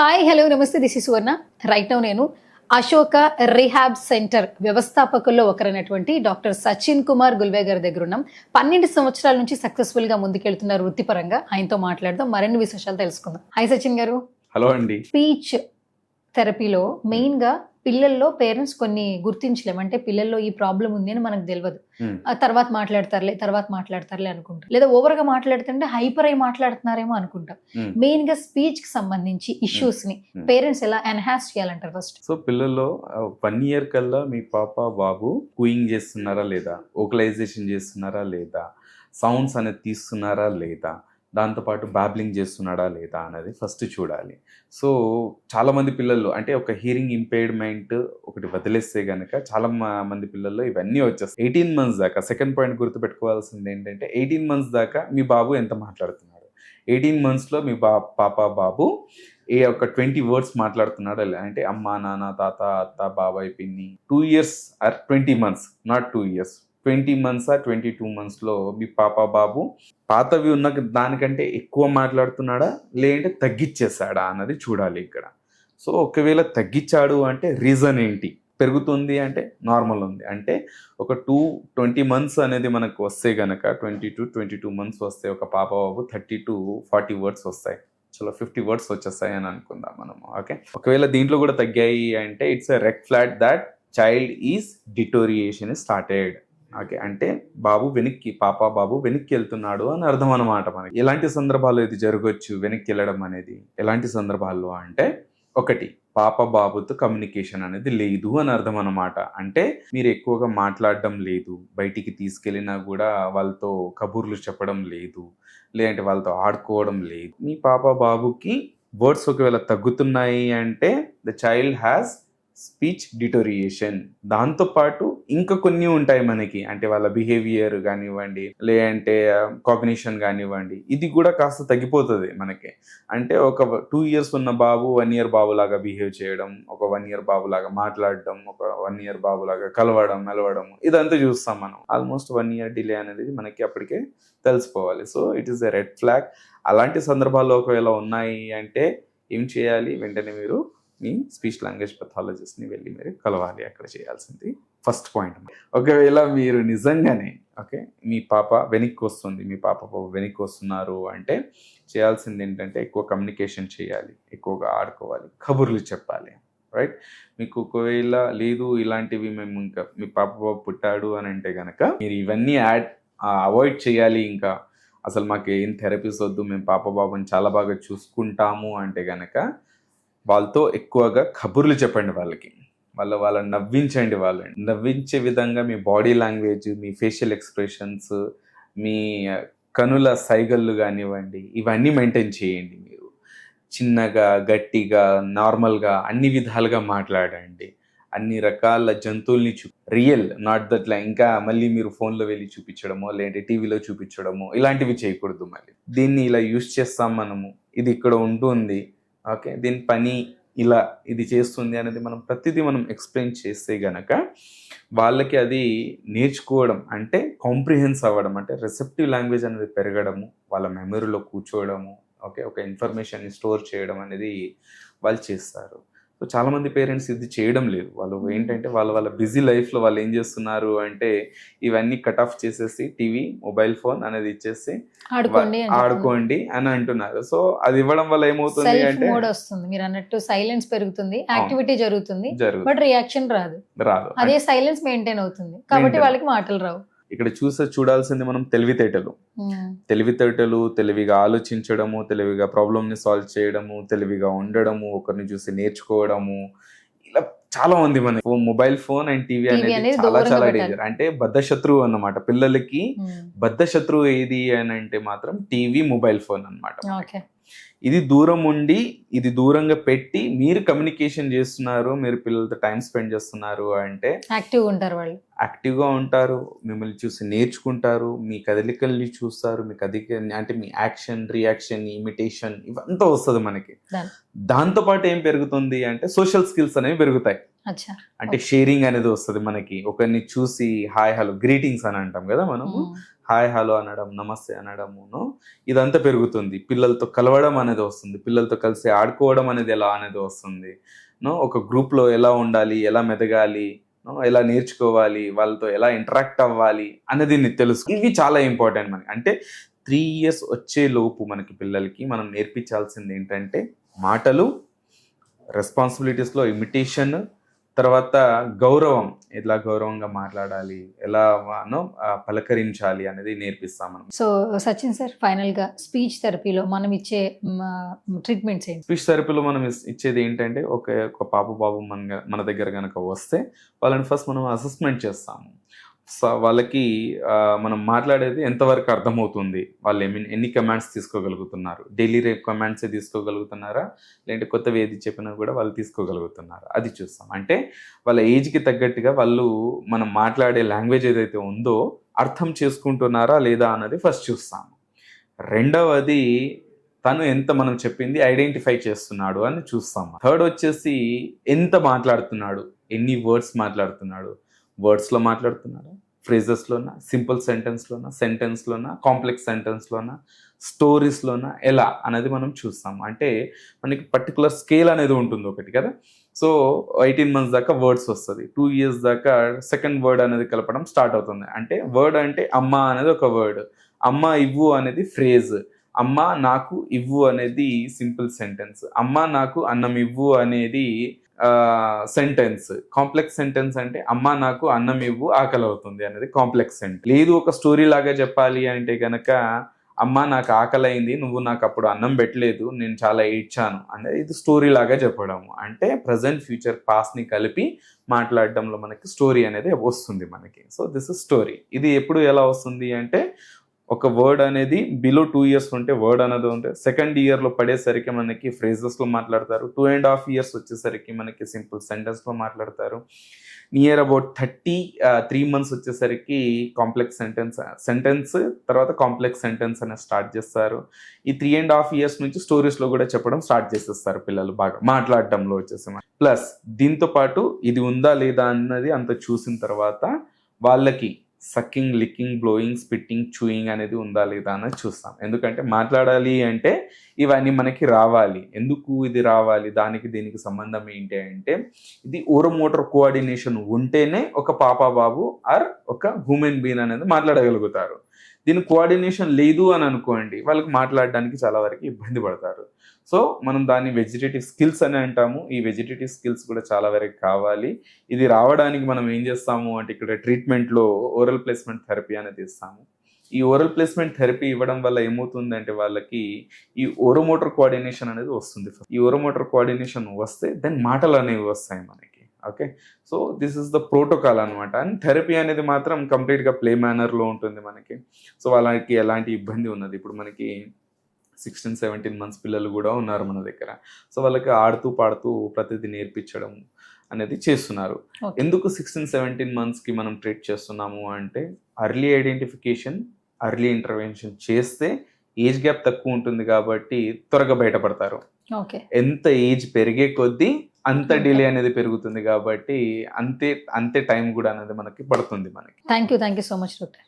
Hi hello నమస్తే this is Suvarna right now నేను Ashoka rehab centre వ్యవస్థాపకుల్లో ఒకరైనటువంటి డాక్టర్ సచిన్ కుమార్ గుల్వే గారి దగ్గర ఉన్నాం. పన్నెండు సంవత్సరాల నుంచి సక్సెస్ఫుల్గా ముందుకెళ్తున్నారు వృత్తిపరంగా. ఆయనతో మాట్లాడదాం. మరిన్ని విశేషాలు తెలుసుకుందాం. హాయ్ సచిన్ గారు. హలో అండి. స్పీచ్ థెరపీలో మెయిన్గా పిల్లల్లో పేరెంట్స్ కొన్ని గుర్తించలేం. అంటే పిల్లల్లో ఈ ప్రాబ్లం ఉంది అని మనకు తెలియదు తర్వాత మాట్లాడతారులే తర్వాత మాట్లాడతారులే అనుకుంటాం. లేదా ఓవర్గా మాట్లాడుతుంటే హైపర్ అయి మాట్లాడుతున్నారేమో అనుకుంటాం. మెయిన్గా స్పీచ్కి సంబంధించి ఇష్యూస్ని. పేరెంట్స్ ఎలా ఎన్హాన్స్ చేయాలంటారు ఫస్ట్? సో పిల్లల్లో వన్ ఇయర్ కల్లా మీ పాప బాబు కూయింగ్ చేస్తున్నారా లేదా? ఓకలైజేషన్ చేస్తున్నారా లేదా? సౌండ్స్ అనేది తీస్తున్నారా లేదా? దాంతోపాటు బ్యాబ్లింగ్ చేస్తున్నాడా లేదా అనేది ఫస్ట్ చూడాలి. సో చాలామంది పిల్లలు అంటే ఒక హీరింగ్ ఇంపేర్మెంట్ ఒకటి వదిలేస్తే కనుక చాలా మంది పిల్లల్లో ఇవన్నీ వచ్చేస్తాయి. ఎయిటీన్ మంత్స్ దాకా సెకండ్ పాయింట్ గుర్తుపెట్టుకోవాల్సింది ఏంటంటే ఎయిటీన్ మంత్స్ దాకా మీ బాబు ఎంత మాట్లాడుతున్నాడు? ఎయిటీన్ మంత్స్లో మీ బా పాప బాబు ఏ ఒక ట్వంటీ వర్డ్స్ మాట్లాడుతున్నాడా? అంటే అమ్మ నాన్న తాత అత్త బాబాయ్ పిన్ని two years or twenty months not two years twenty months ఆ ట్వంటీ టూ మంత్స్లో మీ పాప బాబు పాతవి ఉన్న దానికంటే ఎక్కువ మాట్లాడుతున్నాడా? లేదంటే తగ్గిచ్చేసాడా అన్నది చూడాలి ఇక్కడ. సో ఒకవేళ తగ్గించాడు అంటే రీజన్ ఏంటి? పెరుగుతుంది అంటే నార్మల్ ఉంది. అంటే ఒక టూ ట్వంటీ మంత్స్ అనేది మనకు వస్తే గనక twenty to twenty two months వస్తే ఒక పాప బాబు థర్టీ టు ఫార్టీ వర్డ్స్ వస్తాయి. చలో ఫిఫ్టీ వర్డ్స్ వచ్చేస్తాయి అని అనుకుందాం మనము. ఓకే? ఒకవేళ దీంట్లో కూడా తగ్గాయి అంటే it's a red flag that child is deterioration started. Okay. అంటే బాబు వెనక్కి పాప బాబు వెనక్కి వెళ్తున్నాడు అని అర్థం అనమాట మనకి. ఎలాంటి సందర్భాల్లో ఇది జరగవచ్చు వెనక్కి వెళ్ళడం అనేది? ఎలాంటి సందర్భాల్లో అంటే ఒకటి పాప బాబుతో కమ్యూనికేషన్ అనేది లేదు అని అర్థం అనమాట అంటే మీరు ఎక్కువగా మాట్లాడడం లేదు బయటికి తీసుకెళ్ళినా కూడా వాళ్ళతో కబుర్లు చెప్పడం లేదు లేదంటే వాళ్ళతో ఆడుకోవడం లేదు. మీ పాప బాబుకి వర్డ్స్ ఒకవేళ తగ్గుతున్నాయి అంటే the child has speech deterioration. దాంతోపాటు ఇంకా కొన్ని ఉంటాయి మనకి. అంటే వాళ్ళ బిహేవియర్ కానివ్వండి లేదంటే కాగ్నిషన్ కానివ్వండి ఇది కూడా కాస్త తగ్గిపోతుంది మనకి. అంటే ఒక టూ ఇయర్స్ ఉన్న బాబు వన్ ఇయర్ బాబు లాగా బిహేవ్ చేయడం ఒక వన్ ఇయర్ బాబు లాగా మాట్లాడడం ఒక వన్ ఇయర్ బాబు లాగా కలవడం మెలవడం ఇదంతా చూస్తాం మనం. ఆల్మోస్ట్ వన్ ఇయర్ డిలే అనేది మనకి అప్పటికే తెలిసిపోవాలి. So it is a red flag అలాంటి సందర్భాల్లో ఒకవేళ ఉన్నాయి అంటే ఏం చేయాలి? వెంటనే మీరు మీ స్పీచ్ లాంగ్వేజ్ పెథాలజిస్ట్ని వెళ్ళి మీరు కలవాలి అక్కడ చేయాల్సింది. ఫస్ట్ పాయింట్ ఒకవేళ మీరు నిజంగానే ఓకే మీ పాప వెనక్కి వస్తుంది మీ పాప పాప వెనక్కి వస్తున్నారు అంటే చేయాల్సింది ఏంటంటే ఎక్కువ కమ్యూనికేషన్ చేయాలి ఎక్కువగా ఆడుకోవాలి కబుర్లు చెప్పాలి రైట్ మీకు ఒకవేళ లేదు ఇలాంటివి మేము ఇంకా మీ పాప బాబు పుట్టాడు అని అంటే కనుక మీరు ఇవన్నీ యాడ్ అవాయిడ్ చేయాలి ఇంకా. అసలు మాకు ఏం థెరపీస్ వద్దు మేము పాప బాబుని చాలా బాగా చూసుకుంటాము అంటే కనుక వాళ్ళతో ఎక్కువగా కబుర్లు చెప్పండి వాళ్ళకి. వాళ్ళ వాళ్ళని నవ్వించండి వాళ్ళని. నవ్వించే విధంగా మీ బాడీ లాంగ్వేజ్ మీ ఫేషియల్ ఎక్స్ప్రెషన్స్ మీ కనుల సైగళ్ళు కానివ్వండి ఇవన్నీ మెయింటైన్ చేయండి మీరు. చిన్నగా గట్టిగా నార్మల్గా అన్ని విధాలుగా మాట్లాడండి. అన్ని రకాల జంతువుల్ని చూ రియల్ నాట్ దట్ ఇంకా మళ్ళీ మీరు ఫోన్లో వెళ్ళి చూపించడమో లేదంటే టీవీలో చూపించడమో ఇలాంటివి చేయకూడదు మళ్ళీ. దీన్ని ఇలా యూస్ చేస్తాం మనము. ఇది ఇక్కడ ఉంటుంది ఓకే దీని పని ఇలా ఇది చేస్తుంది అనేది మనం ప్రతిదీ మనం ఎక్స్ప్లెయిన్ చేస్తే గనక వాళ్ళకి అది నేర్చుకోవడం అంటే కాంప్రిహెన్స్ అవ్వడం అంటే రిసెప్టివ్ లాంగ్వేజ్ అనేది పెరగడము వాళ్ళ మెమరీలో కూర్చోవడము ఓకే ఒక ఇన్ఫర్మేషన్ని స్టోర్ చేయడం అనేది వాళ్ళు చేస్తారు. సో చాలా మంది పేరెంట్స్ ఇది చేయడం లేదు. వాళ్ళు ఏంటంటే వాళ్ళ వాళ్ళ బిజీ లైఫ్లో వాళ్ళు ఏం చేస్తున్నారు అంటే ఇవన్నీ కట్ ఆఫ్ చేసేసి టీవీ మొబైల్ ఫోన్ అనేది ఇచ్చేసి ఆడుకోండి ఆడుకోండి అని అంటున్నారు. సో అది ఇవ్వడం వల్ల ఏమవుతుంది అంటే మోడ్ వస్తుంది. మీరు అన్నట్టు సైలెన్స్ పెరుగుతుంది యాక్టివిటీ జరుగుతుంది బట్ రియాక్షన్ రాదు. రాదు. అదే సైలెన్స్ మెయింటైన్ అవుతుంది. కాబట్టి. వాళ్ళకి మాటలు రావు. ఇక్కడ చూసే చూడాల్సింది మనం తెలివితేటలు ఉమ్. తెలివితేటలు తెలివిగా ఆలోచించడము తెలివిగా ప్రాబ్లమ్ని సాల్వ్ చేయడము తెలివిగా ఉండడము ఒకరిని చూసి నేర్చుకోవడము ఇలా చాలా ఉంది మన మొబైల్ ఫోన్ అండ్ టీవీ అనేది చాలా చాలా. డేంజర్ అంటే బద్ధ శత్రువు అన్నమాట పిల్లలకి ఉమ్. బద్ధ శత్రువు ఏది అని అంటే మాత్రం టీవీ మొబైల్ ఫోన్ అన్నమాట ఓకే ఇది దూరం ఉండి ఇది దూరంగా పెట్టి మీరు కమ్యూనికేషన్ చేస్తున్నారు మీరు పిల్లలతో టైం స్పెండ్ చేస్తున్నారు అంటే యాక్టివ్ ఉంటారు వాళ్ళు. యాక్టివ్గా ఉంటారు మిమ్మల్ని చూసి నేర్చుకుంటారు మీ కదలికల్ని చూస్తారు మీ కదిక అంటే మీ యాక్షన్ రియాక్షన్ ఇమిటేషన్ ఇవంతా వస్తుంది మనకి. Done. దాంతో పాటు ఏం పెరుగుతుంది అంటే సోషల్ స్కిల్స్ అనేవి పెరుగుతాయి. అంటే షేరింగ్ అనేది వస్తుంది మనకి. ఒకరిని చూసి హాయ్ హలో గ్రీటింగ్స్ అని అంటాం కదా మనము. ఉమ్. హాయ్ హలో అనడం నమస్తే అనడమును ఇదంతా పెరుగుతుంది. పిల్లలతో కలవడం అనేది వస్తుంది. పిల్లలతో కలిసి ఆడుకోవడం అనేది ఎలా అనేది వస్తుంది. నో ఒక గ్రూప్లో ఎలా ఉండాలి ఎలా మెదగాలి నో ఎలా నేర్చుకోవాలి వాళ్ళతో ఎలా ఇంటరాక్ట్ అవ్వాలి అనేది తెలుసు. ఇవి చాలా ఇంపార్టెంట్ మనకి. అంటే త్రీ ఇయర్స్ వచ్చే లోపు మనకి పిల్లలకి మనం నేర్పించాల్సింది ఏంటంటే మాటలు రెస్పాన్సిబిలిటీస్లో ఇమిటేషన్ తర్వాత గౌరవం ఎలా గౌరవంగా మాట్లాడాలి ఎలా నో పలకరించాలి అనేది నేర్పిస్తాం మనం. సో సచిన్ సార్ ఫైనల్గా స్పీచ్ థెరపీలో మనం ఇచ్చే ట్రీట్మెంట్స్ ఏంటి? స్పీచ్ థెరపీలో మనం ఇచ్చేది ఏంటంటే ఒక ఒక పాప బాబు మన మన దగ్గర కనుక వస్తే వాళ్ళని ఫస్ట్ మనం అసెస్మెంట్ చేస్తాము. వాళ్ళకి మనం మాట్లాడేది ఎంతవరకు అర్థమవుతుంది? వాళ్ళు ఎన్ని ఎన్ని కమాండ్స్ తీసుకోగలుగుతున్నారు? డైలీ రేప్ కమాండ్సే తీసుకోగలుగుతున్నారా? లేదంటే కొత్తవి ఏది చెప్పినా కూడా వాళ్ళు తీసుకోగలుగుతున్నారా? అది చూస్తాం. అంటే వాళ్ళ ఏజ్కి తగ్గట్టుగా వాళ్ళు మనం మాట్లాడే లాంగ్వేజ్ ఏదైతే ఉందో అర్థం చేసుకుంటున్నారా లేదా అన్నది ఫస్ట్ చూస్తాము రెండవది తను ఎంత మనం చెప్పింది ఐడెంటిఫై చేస్తున్నాడు అని చూస్తాం. థర్డ్ వచ్చేసి ఎంత మాట్లాడుతున్నాడు? ఎన్ని వర్డ్స్ మాట్లాడుతున్నాడు? వర్డ్స్లో మాట్లాడుతున్నారా? ఫ్రేజెస్లోనా? సింపుల్ సెంటెన్స్లోనా? సెంటెన్స్లోనా? కాంప్లెక్స్ సెంటెన్స్లోనా? స్టోరీస్లోనా? ఎలా అనేది మనం చూస్తాం. అంటే మనకి పర్టికులర్ స్కేల్ అనేది ఉంటుంది ఒకటి కదా. సో ఎయిటీన్ మంత్స్ దాకా వర్డ్స్ వస్తుంది. టూ ఇయర్స్ దాకా సెకండ్ వర్డ్ అనేది కలపడం స్టార్ట్ అవుతుంది. అంటే వర్డ్ అంటే అమ్మ అనేది ఒక వర్డ్. అమ్మ ఇవ్వు అనేది ఫ్రేజ్. అమ్మ నాకు ఇవ్వు అనేది సింపుల్ సెంటెన్స్. అమ్మ నాకు అన్నం ఇవ్వు అనేది సెంటెన్స్ కాంప్లెక్స్ సెంటెన్స్ అంటే అమ్మ నాకు అన్నం ఇవ్వు ఆకలి అవుతుంది అనేది కాంప్లెక్స్ సెంటెన్స్ లేదు ఒక స్టోరీ లాగా చెప్పాలి అంటే కనుక అమ్మ నాకు ఆకలి అయింది నువ్వు నాకు అప్పుడు అన్నం పెట్టలేదు నేను చాలా ఏడ్చాను అనేది ఇది స్టోరీ లాగా చెప్పడం అంటే ప్రజెంట్ ఫ్యూచర్ పాస్ని కలిపి మాట్లాడడంలో మనకి స్టోరీ అనేది వస్తుంది మనకి. సో దిస్ ఇస్ స్టోరీ ఇది ఎప్పుడు ఎలా వస్తుంది అంటే ఒక వర్డ్ అనేది బిలో టూ ఇయర్స్ ఉంటే వర్డ్ అనేది ఉంటే సెకండ్ ఇయర్లో పడేసరికి మనకి ఫ్రేజెస్లో మాట్లాడతారు. టూ అండ్ హాఫ్ ఇయర్స్ వచ్చేసరికి మనకి సింపుల్ సెంటెన్స్లో మాట్లాడతారు. Near about thirty three months వచ్చేసరికి కాంప్లెక్స్ సెంటెన్స్ సెంటెన్స్ తర్వాత కాంప్లెక్స్ సెంటెన్స్ అనేది స్టార్ట్ చేస్తారు. ఈ త్రీ అండ్ హాఫ్ ఇయర్స్ నుంచి స్టోరీస్లో కూడా చెప్పడం స్టార్ట్ చేసేస్తారు పిల్లలు బాగా. మాట్లాడటంలో వచ్చేసి ప్లస్ దీంతో పాటు ఇది ఉందా లేదా అన్నది అంత చూసిన తర్వాత వాళ్ళకి sucking licking blowing spitting chewing అనేది ఉందా లేదా అని చూస్తాం. ఎందుకంటే మాట్లాడాలి అంటే ఇవన్నీ మనకి రావాలి. ఎందుకు ఇది రావాలి? దానికి దీనికి సంబంధం ఏంటి అంటే ఇది ఓరోమోటర్ కోఆర్డినేషన్ ఉంటేనే ఒక పాప బాబు ఆర్ ఒక హ్యూమన్ బీన్ అనేది మాట్లాడగలుగుతారు. దీని కోఆర్డినేషన్ లేదు అని అనుకోండి వాళ్ళకి మాట్లాడడానికి చాలా వరకు ఇబ్బంది పడతారు. సో మనం దాన్ని వెజిటేటివ్ స్కిల్స్ అని అంటాము. ఈ వెజిటేటివ్ స్కిల్స్ కూడా చాలా వరకు కావాలి. ఇది రావడానికి మనం ఏం చేస్తాము అంటే ఇక్కడ ట్రీట్మెంట్లో ఓరల్ ప్లేస్మెంట్ థెరపీ అనేది ఇస్తాము ఈ ఓరల్ ప్లేస్మెంట్ థెరపీ ఇవ్వడం వల్ల ఏమవుతుంది అంటే వాళ్ళకి ఈ ఓరోమోటర్ కోఆర్డినేషన్ అనేది వస్తుంది ఈ ఓరోమోటర్ కోఆర్డినేషన్ వస్తే దెన్ మాటలు అనేవి వస్తాయి మనకి. Okay? So this is the protocol అనమాట అండ్ థెరపీ అనేది మాత్రం కంప్లీట్గా ప్లే మేనర్లో ఉంటుంది మనకి. సో వాళ్ళకి ఎలాంటి ఇబ్బంది ఉన్నది? ఇప్పుడు మనకి సిక్స్టీన్ సెవెంటీన్ మంత్స్ పిల్లలు కూడా ఉన్నారు మన దగ్గర. సో వాళ్ళకి ఆడుతూ పాడుతూ ప్రతిదీ నేర్పించడం అనేది చేస్తున్నారు. ఎందుకు సిక్స్టీన్ సెవెంటీన్ మంత్స్కి మనం ట్రీట్ చేస్తున్నాము అంటే అర్లీ ఐడెంటిఫికేషన్ అర్లీ ఇంటర్వెన్షన్ చేస్తే ఏజ్ గ్యాప్ తక్కువ ఉంటుంది కాబట్టి త్వరగా బయటపడతారు. ఓకే. ఎంత ఏజ్ పెరిగే కొద్దీ అంత. డిలే అనేది పెరుగుతుంది కాబట్టి అంతే అంతే టైం కూడా అనేది మనకి పడుతుంది మనకి thank you thank you so much doctor